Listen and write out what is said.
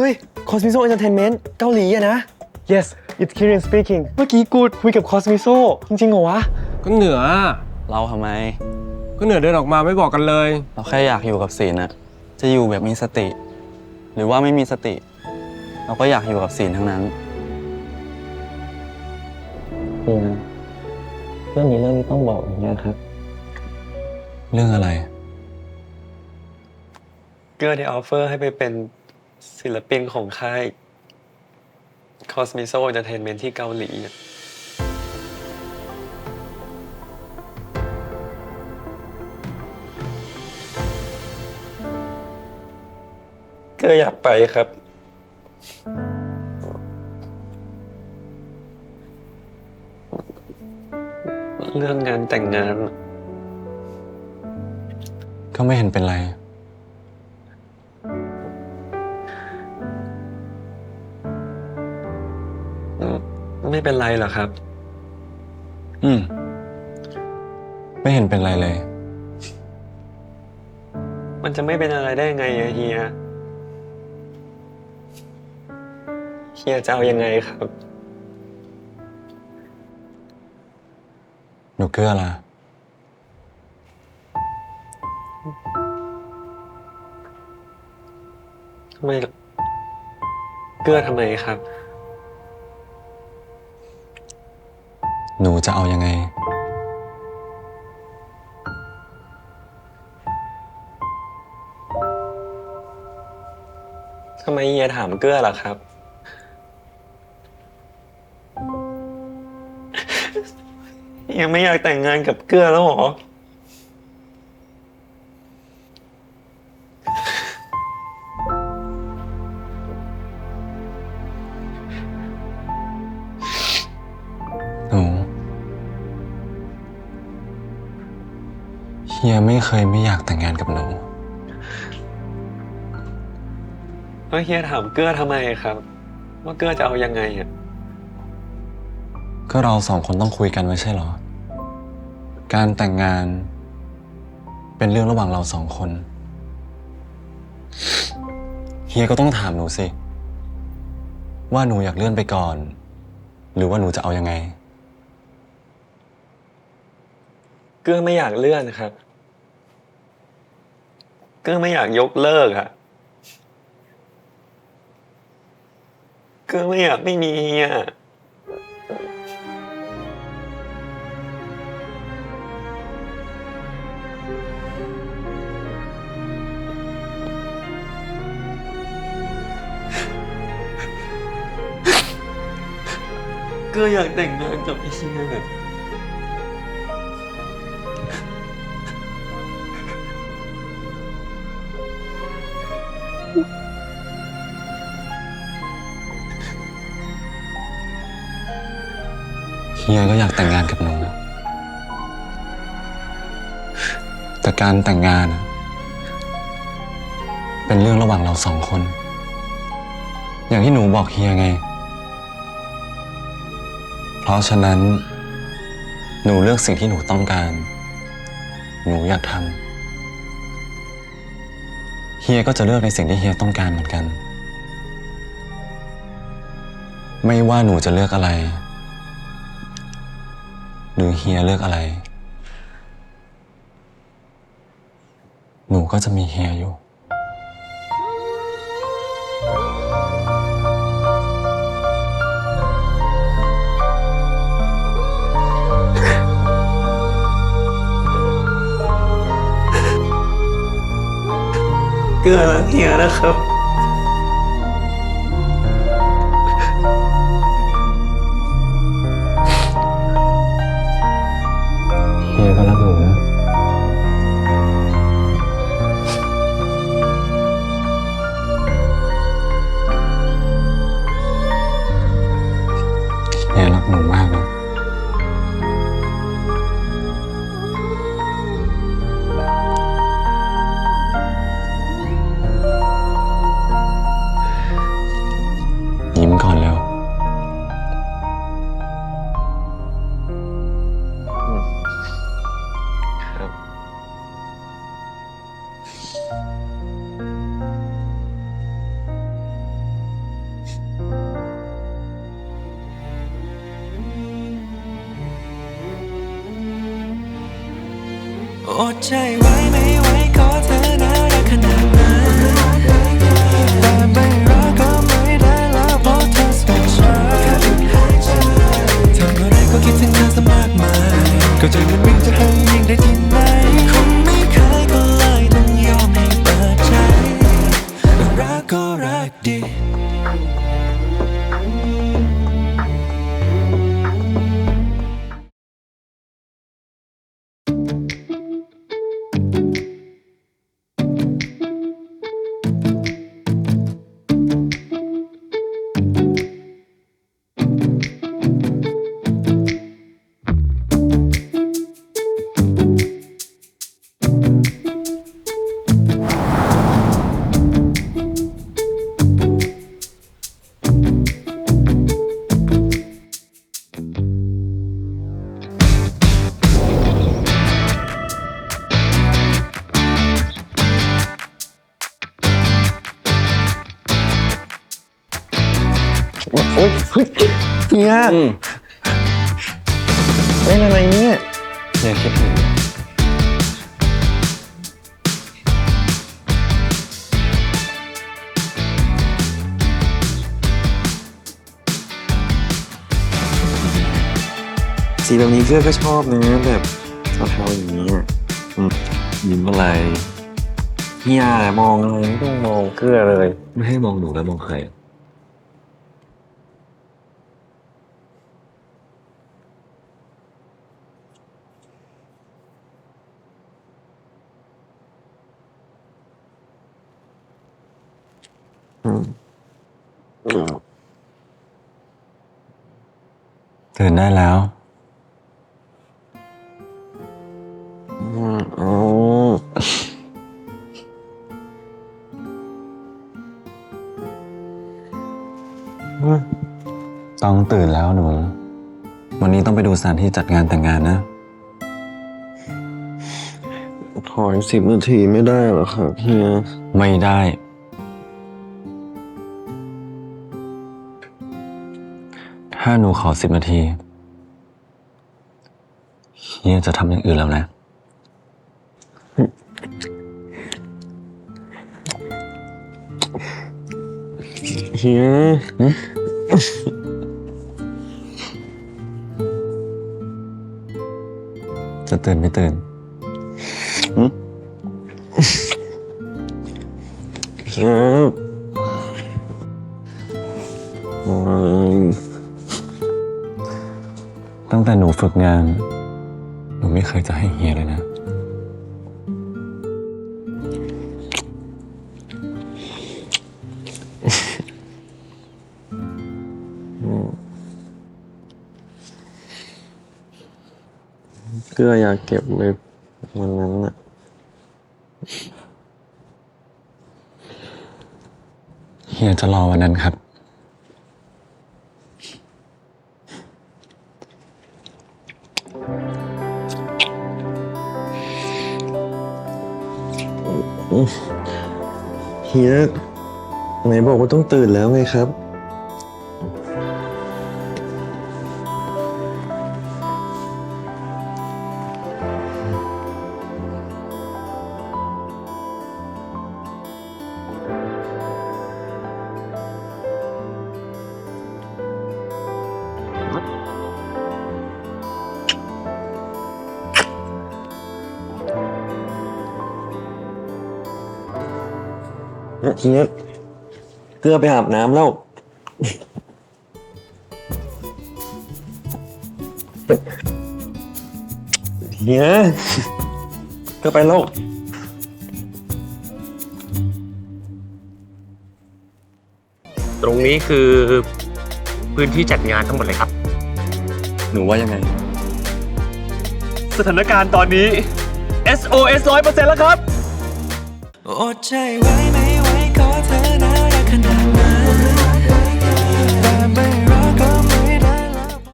เฮ้ย Cosmiso Entertainment เกาหลีอะนะ Yes it's Kirin speaking เมื่อกี้กูคุยกับ Cosmiso จริงๆเหรอวะ ก็เหนือ เราทำไม ก็เหนือเดินออกมาไม่บอกกันเลย เราแค่อยากอยู่กับศีลนะจะอยู่แบบมีสติ หรือว่าไม่มีสติ เราก็อยากอยู่กับศีลทั้งนั้นนี่นะเรื่องนี้เรื่องนี้ต้องบอกอย่างนี้ครับ เรื่องอะไร เกื้อได้ออฟเฟอร์ให้ไปเป็น ศิลปินของค่าย Cosmiso Entertainment ที่เกาหลีอะกื้ออยากไปครับ เรื่องงานแต่งงาน ก็ไม่เห็นเป็นไร ไม่เป็นไรหรอกครับ อืม ไม่เห็นเป็นไรเลย มันจะไม่เป็นอะไรได้ยังไงอะเฮีย เฮียจะเอายังไงครับ หนูเกลือล่ะ ทำไม เกื้อทำไมครับ หนูจะเอายังไง ทำไมเฮียถามเกื้อล่ะครับ ยังไม่อยากแต่งงานกับเกื้อแล้วเหรอ เฮียไม่เคยไม่อยากแต่งงานกับหนู แล้วเฮียถามเกื้อทำไมครับ ว่าเกื้อจะเอายังไงอะก็เราสองคนต้องคุยกันไม่ใช่เหรอ การแต่งงาน เป็นเรื่องระหว่างเราสองคน เฮียก็ต้องถามหนูสิ ว่าหนูอยากเลื่อนไปก่อน หรือว่าหนูจะเอายังไง เกื้อไม่อยากเลื่อนครับเกื้อไม่อยากยกเลิกอะกื้อไม่อยากไม่มีเฮียกื้ออยากแต่งงานกับไอ้เฮีย ฮียก็อยากแต่งงานกับหนู แต่การแต่งงานอะเป็นเรื่องระหว่างเราสองคน อย่างที่หนูบอกเฮียไง เพราะฉะนั้น หนูเลือกสิ่งที่หนูต้องการ หนูอยากทำเฮียก็จะเลือกในสิ่งที่เฮียต้องการเหมือนกัน ไม่ว่าหนูจะเลือกอะไร หรือเฮียเลือกอะไร หนูก็จะมีเฮียอยู่ เกลือรักเฮียนะครับ เอดใจไว้ไม่ไหวขอเธอน่ารักขนาดนั้นแต่ไม่รักก็ไม่ได้แล้วเพราะเธอสเปเชียลทำอะไรก็คิดถึงเธอซะมากมายก็ใจมันวิ่งจะให้ยิ่งได้ที่ไโอ๊ยเฮ้ยเฮียเป็นอะไรเนี่ยเฮียคิดถึงสีแบบนี้เกื้อก็ชอบนะแบบเทาๆอย่างนี้อะอืมยิ้มอะไรเฮียมองอะไรไม่ต้องมองเกื้อเลย ไม่ให้มองหนูแล้วมองใครอะ ตื่นได้แล้ว ต้องตื่นแล้วหนู วันนี้ต้องไปดูสถานที่จัดงานแต่งงานนะ ขออีกสิบนาทีไม่ได้เหรอครับเฮีย ไม่ได้ หนูขอสิบนาทีเฮียจะทำอย่างอื่นแล้วนะ เฮียจะตื่นไม่ตื่นครับ แต่หนูฝึกงาน หนูไม่เคยจะให้เฮียเลยนะเกื้ออยากเก็บเลยวันนั้นน่ะเฮียจะรอวันนั้นครับ เฮียไหนบอกว่าต้องตื่นแล้วไงครับ เฮียเกลือไปอาบน้ำแล้วเฮียเกลือไปแล้วตรงนี้คือพื้นที่จัดงานทั้งหมดเลยครับ หนูว่ายังไง สถานการณ์ตอนนี้ SOS ร้อยเปอร์เซ็นต์แล้วครับ อดใจไว้ ไ